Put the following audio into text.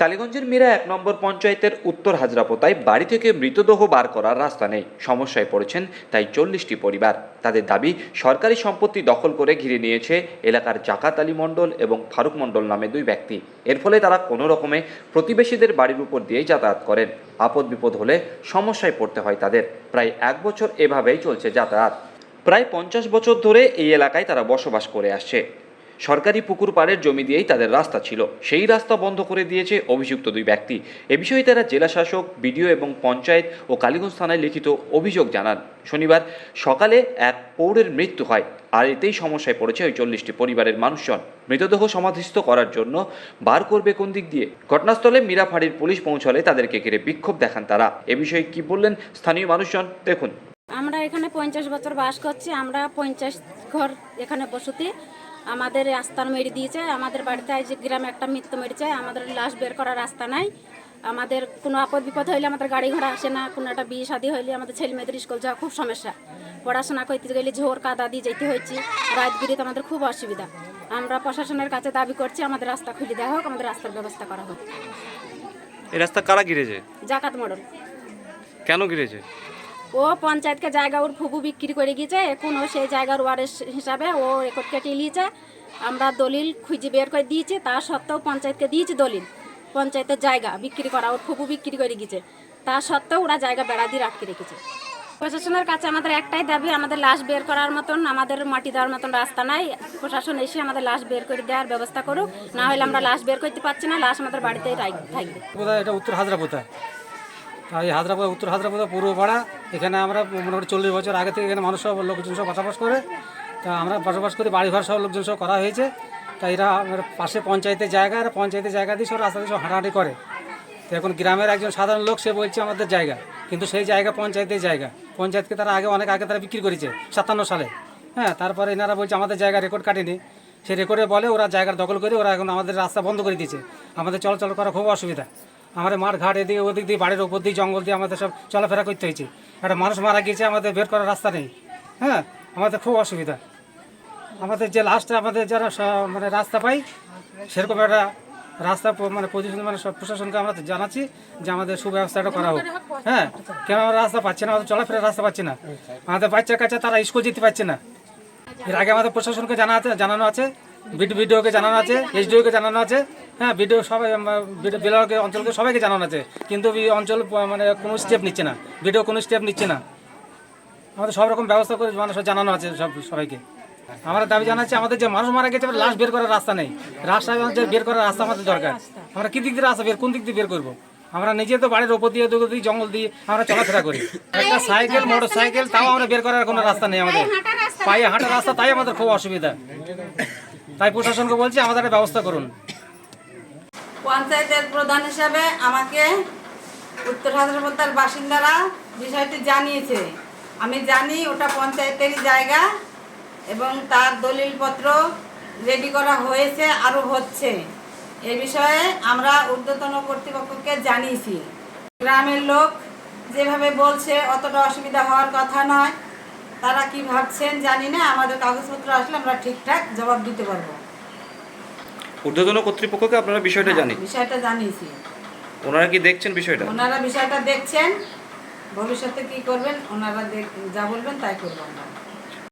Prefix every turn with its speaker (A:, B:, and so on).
A: কালীগঞ্জের মীরা এক নম্বর পঞ্চায়েতের উত্তর হাজরাপোতায় বাড়ি থেকে মৃতদেহ বার করার রাস্তা নেই। সমস্যায় পড়েছেন তাই চল্লিশটি পরিবার। তাদের দাবি, সরকারি সম্পত্তি দখল করে ঘিরে নিয়েছে এলাকার জাকাত আলী মণ্ডল এবং ফারুক মণ্ডল নামে দুই ব্যক্তি। এর ফলে তারা কোনো রকমে প্রতিবেশীদের বাড়ির উপর দিয়েই যাতায়াত করেন। আপদ বিপদ হলে সমস্যায় পড়তে হয় তাদের। প্রায় এক বছর এভাবেই চলছে যাতায়াত। প্রায় পঞ্চাশ বছর ধরে এই এলাকায় তারা বসবাস করে আসছে। সরকারি পুকুর পাড়ের জমি দিয়েই তাদের রাস্তা ছিল। সেই রাস্তা বন্ধ করে দিয়েছে অভিযুক্ত দুই ব্যক্তি। এ বিষয়ে তারা জেলা শাসক, বিডিও এবং পঞ্চায়েত ও কালীগঞ্জ থানায় লিখিত অভিযোগ জানান। শনিবার সকালে এক পৌরের মৃত্যু হয়। আর এতেই সমস্যায় পড়েছে ওই চল্লিশটি পরিবারের মানুষজন। মৃতদেহ সমাধিস্থ করার জন্য বার করবে কোন দিক দিয়ে? ঘটনাস্থলে মীরাফাড়ির পুলিশ পৌঁছলে তাদেরকে ঘিরে বিক্ষোভ দেখান তারা। এ বিষয়ে কি বললেন স্থানীয় মানুষজন? দেখুন।
B: আমরা এখানে পঞ্চাশ বছর বাস করছি। আমরা পঞ্চাশ ঘর এখানে বসতি। আমাদের রাস্তার মেরে দিয়েছে। আমাদের বাড়িতে আজ গ্রামে একটা মৃত্যু মেরেছে। আমাদের লাশ বের করার রাস্তা নাই। আমাদের কোনো আপদ বিপদ হইলে আমাদের গাড়ি ঘোড়া আসে না। কোনো একটা বিয়ে শাদী হইলে আমাদের ছেলে মেয়েদের স্কুল যাওয়া খুব সমস্যা। পড়াশোনা করতে গেলে ঝোর কাদা দিয়ে যেতে হয়েছে। রাত বিরিতে আমাদের খুব অসুবিধা। আমরা প্রশাসনের কাছে দাবি করছি আমাদের রাস্তা খুলে দেওয়া হোক আমাদের রাস্তার ব্যবস্থা করা হোক।
C: এই রাস্তা কারা ঘিরেছে?
B: জাকাত মডল।
C: কেন ঘিরেছে?
B: ও পঞ্চায়েতকে জায়গা ওর ফুবু বিক্রি করে গিয়েছে, এখন ও সেই জায়গার ওয়ারেস হিসাবে ও রেকর্ড কেটে নিয়েছে। আমরা দলিল খুঁজে বের করে দিয়েছি, তা সত্ত্বেও পঞ্চায়েতকে দিয়েছি দলিল। পঞ্চায়েতের জায়গা বিক্রি করা, ওর ফুবু বিক্রি করে গিয়েছে। তা সত্ত্বেও ওরা জায়গা বেড়া দিয়ে রাখতে রেখেছে। প্রশাসনের কাছে আমাদের একটাই দাবি, আমাদের লাশ বের করার মতন, আমাদের মাটি দেওয়ার মতন রাস্তা নাই। প্রশাসন এসে আমাদের লাশ বের করে দেওয়ার ব্যবস্থা করুক, না হলে আমরা লাশ বের করতে পারছি না, লাশ আমাদের বাড়িতেই থাকবে।
D: এটা উত্তর হাজরাপোতা আর এই হাজরাপোতা উত্তর হাজরাপোতা পূর্ব পাড়া, এখানে আমরা মোটামুটি চল্লিশ বছর আগে থেকে এখানে মানুষ সব লোকজন সব বসবাস করে। তা আমরা বসবাস করি, বাড়িঘর সব লোকজন সব করা হয়েছে। তা এরা পাশে পঞ্চায়েতের জায়গা, আর পঞ্চায়েতের জায়গা দিয়ে সব রাস্তা দিয়ে সব হাঁটাহাঁটি করে। তো এখন গ্রামের একজন সাধারণ লোক, সে বলছে আমাদের জায়গা। কিন্তু সেই জায়গা পঞ্চায়েতের জায়গা। পঞ্চায়েতকে তারা আগে অনেক আগে তারা বিক্রি করেছে, সাতান্ন সালে। হ্যাঁ তারপরে এনারা বলছে আমাদের জায়গা রেকর্ড কাটেনি। সে রেকর্ডে বলে ওরা জায়গার দখল করে, ওরা এখন আমাদের রাস্তা বন্ধ করে দিয়েছে। আমাদের চলাচল করা খুব অসুবিধা। আমাদের মাঠ ঘাট এদিকে ওদিক দিয়ে বাড়ির ওপর দিয়ে জঙ্গল দিয়ে আমাদের সব চলাফেরা করতে হয়েছে। একটা মানুষ মারা গিয়েছে, আমাদের বের করার রাস্তা নেই। হ্যাঁ? আমাদের খুব অসুবিধা। আমাদের যে লাস্টে আমাদের যারা মানে রাস্তা পাই, সেরকম একটা রাস্তা মানে পজিশন মানে সব প্রশাসনকে আমরা জানাচ্ছি যে আমাদের সুব্যবস্থাটা করা হোক। হ্যাঁ? কেন আমরা রাস্তা পাচ্ছি না? আমাদের চলাফেরার রাস্তা পাচ্ছি না। আমাদের বাচ্চার কাছে তারা স্কুল যেতে পারছে না। এর আগে আমাদের প্রশাসনকে জানা আছে জানানো আছে বিডিওকে জানানো আছে এসডিওকে জানানো আছে। হ্যাঁ বিডিও সবাই বিলকে অঞ্চলকে সবাইকে জানানো আছে, কিন্তু এই অঞ্চল মানে কোনো স্টেপ নিচ্ছে না বিডিও কোনো স্টেপ নিচ্ছে না। আমাদের সব রকম ব্যবস্থা করে মানুষ জানানো আছে সব সবাইকে। আমরা দাবি জানাচ্ছি, আমাদের যে মানুষ মারা গেছে লাশ বের করার রাস্তা নেই। রাস্তা বের করার রাস্তা আমাদের দরকার। আমরা কী দিক দিয়ে রাস্তা বের, কোন দিক দিয়ে বের করব? আমরা নিজে তো বাড়ির ওপর দিয়ে দুটো দিয়ে, জঙ্গল দিয়ে আমরা চলাফেরা করি। একটা সাইকেল মোটর সাইকেল তাও আমরা বের করার কোনো রাস্তা নেই আমাদের। পায়ে হাঁটার রাস্তা, তাই আমাদের খুব অসুবিধা। তাই প্রশাসনকে বলছি, আমাদের একটা ব্যবস্থা করুন।
E: পঞ্চায়েতের প্রধান হিসাবে আমাকে উত্তর হাজারপত্তার বাসিন্দারা বিষয়টি জানিয়েছে। আমি জানি ওটা পঞ্চায়েতেরই জায়গা এবং তার দলিলপত্র রেডি করা হয়েছে আরও হচ্ছে। এ বিষয়ে আমরা ঊর্ধ্বতন কর্তৃপক্ষকে জানিয়েছি। গ্রামের লোক যেভাবে বলছে, অতটা অসুবিধা হওয়ার কথা নয়। তারা কি ভাবছেন জানি না, আমাদের কাগজপত্র আসলে আমরা ঠিকঠাক জবাব দিতে পারব।
A: ঊর্ধ্বতন কর্তৃপক্ষকে আপনারা বিষয়টা জানি
E: বিষয়টা জানিয়েছি।
A: ওনারা কি দেখছেন বিষয়টা?
E: ওনারা বিষয়টা দেখছেন ভবিষ্যতে কি করবেন ওনারা যা বলবেন তাই করব আমরা।